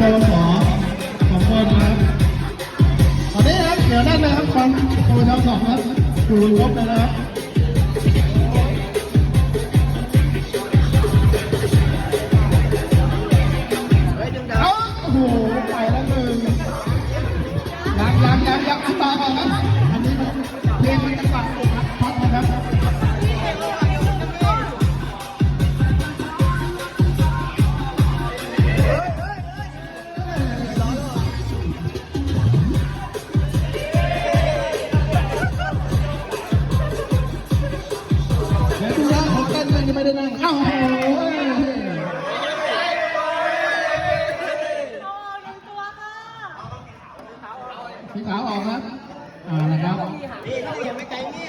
กอลสองคุณครับตอนนี้นะเดี๋ยวด้านนะครับฟังกวสสองครับอยู่รบแล้วนะครับโอ้โหไปแล้วหนึ่งยังยังยังยัง ได้นั่งเอ้าโอ้ยพี่ขาวออกครับอ่านะครับ นี่ยังไม่ไกลนี่